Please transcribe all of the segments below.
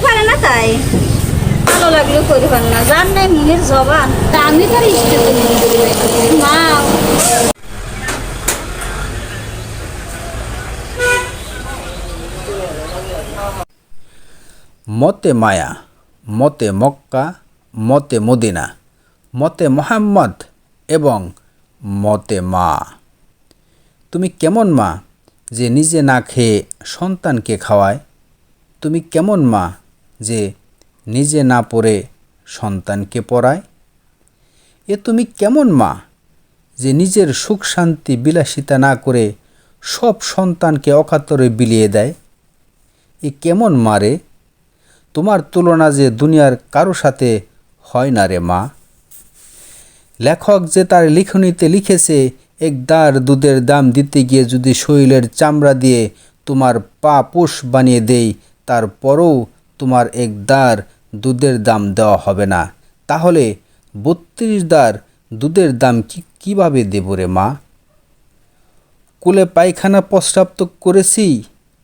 পারে না তাই? ভালো পারে না। নাই জবান। তা আমি তার ইষ্ট মা। মতে মায়া, মতে মক্কা, মতে মদিনা, মতে মোহাম্মদ এবং মতে মা। তুমি কেমন মা যে নিজে না খেয়ে সন্তানকে খাওয়ায়? তুমি কেমন মা যে নিজে না পড়ে সন্তানকে পড়ায়? এ তুমি কেমন মা যে নিজের সুখ শান্তি বিলাসিতা না করে সব সন্তানকে অকাতরে বিলিয়ে দেয়? এ কেমন মারে তোমার তুলনা যে দুনিয়ার কারও সাথে হয় না রে মা। লেখক যে তার লিখনীতে লিখেছে, এক দার দুধের দাম দিতে গিয়ে যদি শরীরের চামড়া দিয়ে তোমার পা পোষ বানিয়ে দেই তারপরেও তোমার এক দার দুধের দাম দেওয়া হবে না। তাহলে বত্রিশ দার দুধের দাম কি কীভাবে দেব রে মা? কুলে পায়খানা প্রস্রাব তো করেছি,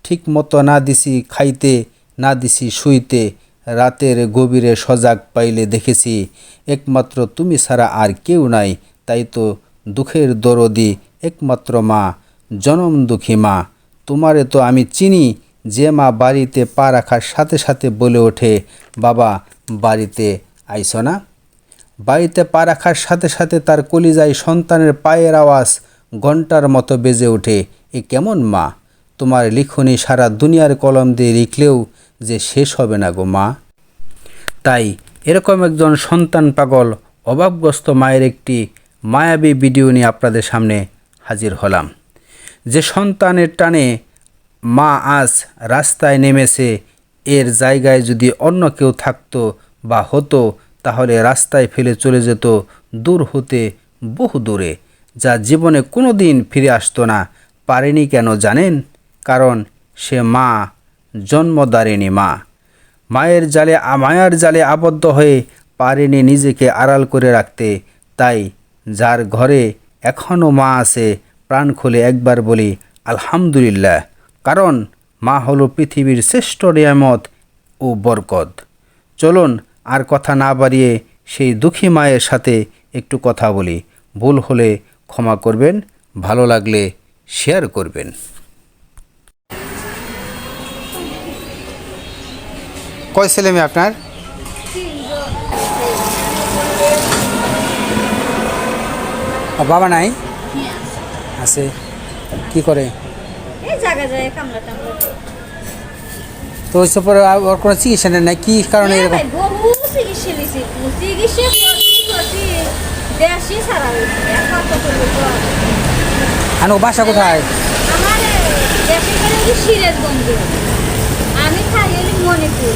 ঠিক মতো না দিছি খাইতে, না দিছি শুইতে, রাতের গভীরে সজাগ পাইলে দেখেছি, একমাত্র তুমি ছাড়া আর কেউ নাই, তাই তো দুঃখের দরদি একমাত্র মা, জনম দুঃখী মা। তোমারে তো আমি চিনি যে মা বাড়িতে পা রাখার সাথে সাথে বলে ওঠে, বাবা, বাড়িতে আইস না? বাড়িতে পা রাখার সাথে সাথে তার কলিজায় সন্তানের পায়ের আওয়াজ ঘণ্টার মতো বেজে ওঠে। এ কেমন মা? তোমার লিখনি সারা দুনিয়ার কলম দিয়ে লিখলেও যে শেষ হবে না গো মা। তাই এরকম একজন সন্তান পাগল, অভাবগ্রস্ত মায়ের একটি মায়াবী ভিডিও নিয়ে আপনাদের সামনে হাজির হলাম। যে সন্তানের টানে মা আজ রাস্তায় নেমেছে। এর জায়গায় যদি অন্য কেউ থাকতো বা হতো, তাহলে রাস্তায় ফেলে চলে যেত, দূর হতে বহু দূরে, যা জীবনে কোনো দিন ফিরে আসতো না। পারেনি কেন জানেন? কারণ সে মা, জন্মদারিণী মা। মায়ের জালে মায়ার জালে আবদ্ধ হয়ে পারেনি নিজেকে আড়াল করে রাখতে। তাই যার ঘরে এখনও মা আছে, প্রাণ খুলে একবার বলি, আলহামদুলিল্লাহ। কারণ মা হলো পৃথিবীর শ্রেষ্ঠ নিয়ামত ও বরকত। চলুন আর কথা না বাড়িয়ে সেই দুঃখী মায়ের সাথে একটু কথা বলি। ভুল হলে ক্ষমা করবেন ভালো লাগলে শেয়ার করবেন। কয় ছেলে মেয়ে আপনার? বাবা নাই? আছে। কি করে এই জায়গা যায় কামলা টামলা তো ওইসব পরে আর ওর কোনো চিকিৎসা নেই কি কারণে এরকম? ভাই, বহু চিকিৎসা নিছি। চিকিৎসা করছি করছি দেশি সারা হয়েছে এখন তো করব বল। আনো বাসা কোথায় আমার দেশে গেলে হচ্ছে সিরাজগঞ্জ আমি থাকি হলি মণিপুর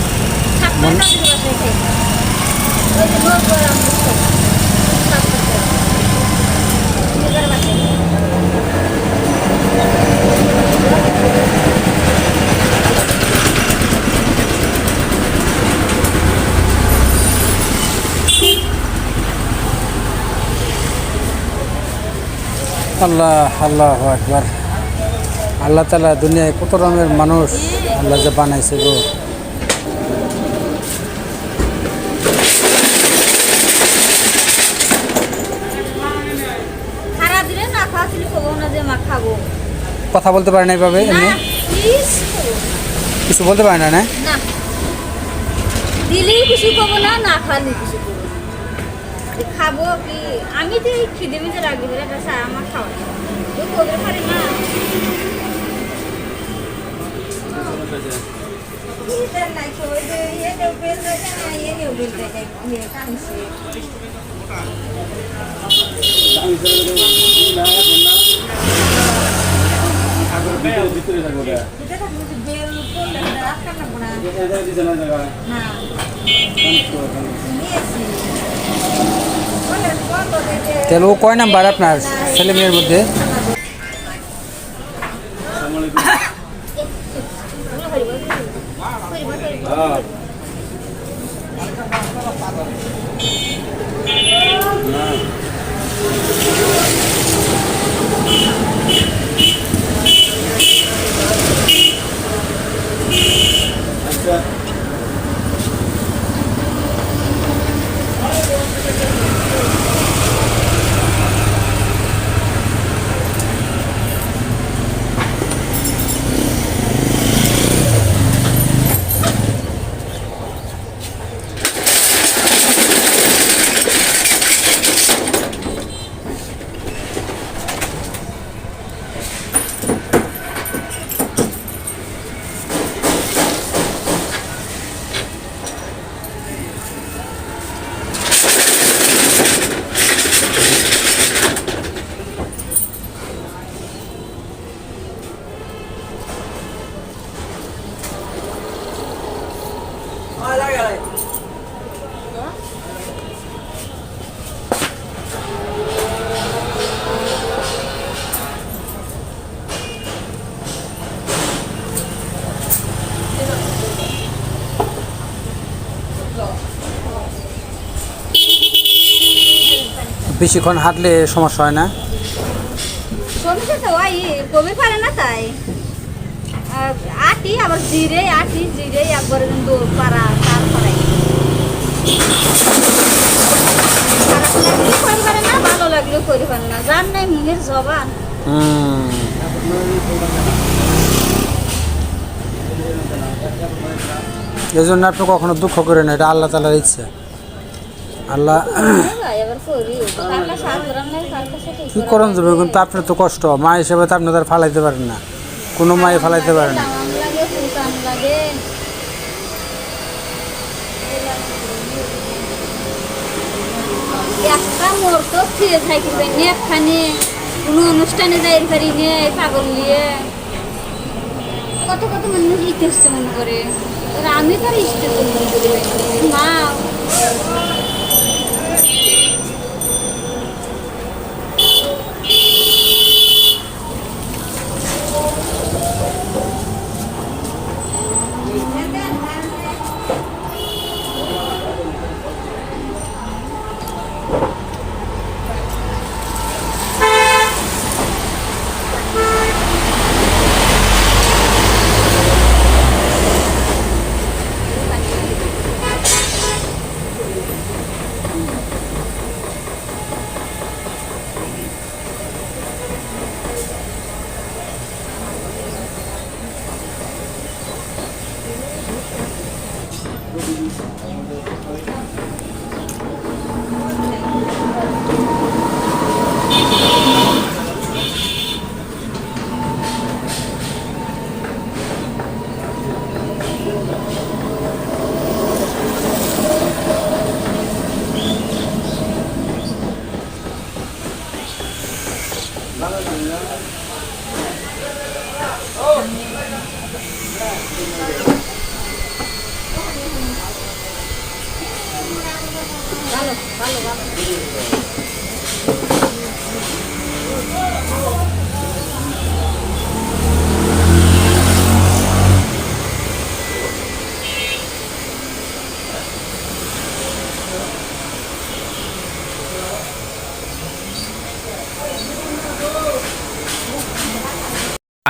ঠাকুমার কাছে বাসায় থাকি ওই যে নৌকরাম নিজের বাসায় আল্লাহ আল্লাহ একবার। আল্লাহ তালা দুনিয়ায় কত রকমের মানুষ আল্লাহ যে বানাইছে গো। কথা বলতে পারে না এভাবে এমনি? কিছু বলতে পারে না না? দিলেই কিছু করব না না খালি খাব কি আমি তো এই খিদে মিদে দিলে একটা চা আমার খাওয়া তুই করতে পারি না ইয়ে ইয়ে ইয়ে। ভিতরে থাকব বেল করলে রাখতে না। না। তাহলে ও কয় নাম্বার আপনার ছেলে মেয়ের মধ্যে Ah. বেশিক্ষণ হাঁটলে সমস্যা হয় না। কমিছে তো কমে পারে না তাই? আটি আবার জিরে আটি জিরে একবার কিন্তু পারা তার পারে ভালো লাগলেও করে পারে না। জান নাই মুখের জবান। হুম। এই জন্য আপনি কখনো দুঃখ করেন না এটা আল্লাহ তালার ইচ্ছে। আল্লাহ কি করণ যাবে কিন্তু আপনার তো কষ্ট। মা হিসেবে তো আপনি তার ফালাইতে পারেন না। কোনো মায়ে ফালাইতে পারে না। তো থাকবে একখানে কোনো অনুষ্ঠানে যাই নিয়ে। আমি তার করি মা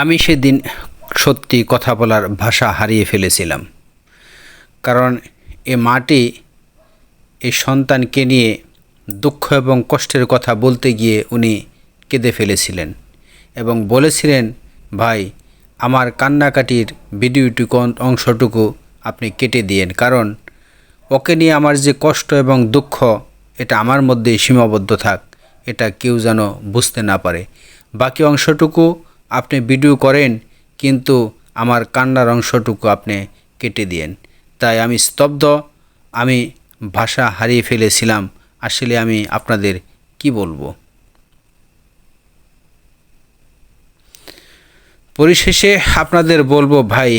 আমি সেদিন সত্যি কথা বলার ভাষা হারিয়ে ফেলেছিলাম। কারণ এ মাটি এই সন্তানকে নিয়ে দুঃখ এবং কষ্টের কথা বলতে গিয়ে উনি কেঁদে ফেলেছিলেন এবং বলেছিলেন, ভাই, আমার কান্নাকাটির ভিডিওটুকু অংশটুকু আপনি কেটে দিয়েন। কারণ ওকে নিয়ে আমার যে কষ্ট এবং দুঃখ, এটা আমার মধ্যেই সীমাবদ্ধ থাক। এটা কেউ যেন বুঝতে না পারে। বাকি অংশটুকু আপনি ভিডিও করেন, কিন্তু আমার কান্নার অংশটুকু আপনি কেটে দিয়েন। তাই আমি স্তব্ধ, আমি ভাষা হারিয়ে ফেলেছিলাম। আসলে আমি আপনাদের কি বলব? পরিশেষে আপনাদের বলব, ভাই,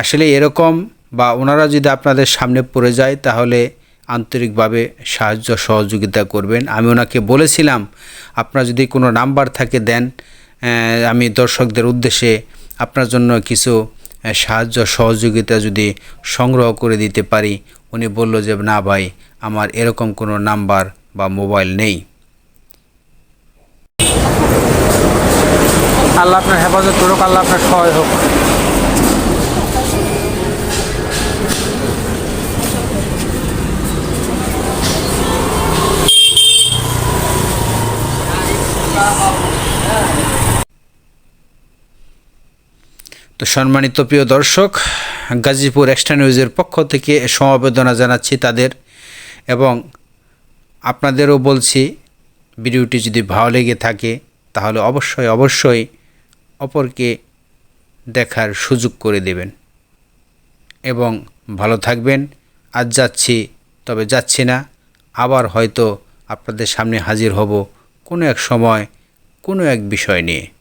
আসলে এরকম বা ওনারা যদি আপনাদের সামনে পড়ে যায়, তাহলে আন্তরিকভাবে সাহায্য সহযোগিতা করবেন। আমি ওনাকে বলেছিলাম, আপনার যদি কোনো নাম্বার থাকে, দেন। আমি দর্শকদের উদ্দেশ্যে আপনার জন্য কিছু সাহায্য, সহযোগিতা যদি সংগ্রহ করে দিতে পারি, উনি বলল যে, না ভাই, আমার এরকম কোনো নাম্বার বা মোবাইল নেই। আল্লাহ আপনার হেফাজত করুক, আল্লাহ আপনার সহায় হোক। সম্মানিত প্রিয় দর্শক, গাজীপুর এক্সট্রা নিউজের পক্ষ থেকে সমবেদনা জানাচ্ছি তাদের এবং আপনাদেরও বলছি, ভিডিওটি যদি ভালো লেগে থাকে, তাহলে অবশ্যই অবশ্যই অপরকে দেখার সুযোগ করে দেবেন। এবং ভালো থাকবেন। আজ যাচ্ছি, তবে যাচ্ছি না। আবার হয়তো আপনাদের সামনে হাজির হব কোনো এক সময়, কোনো এক বিষয় নিয়ে।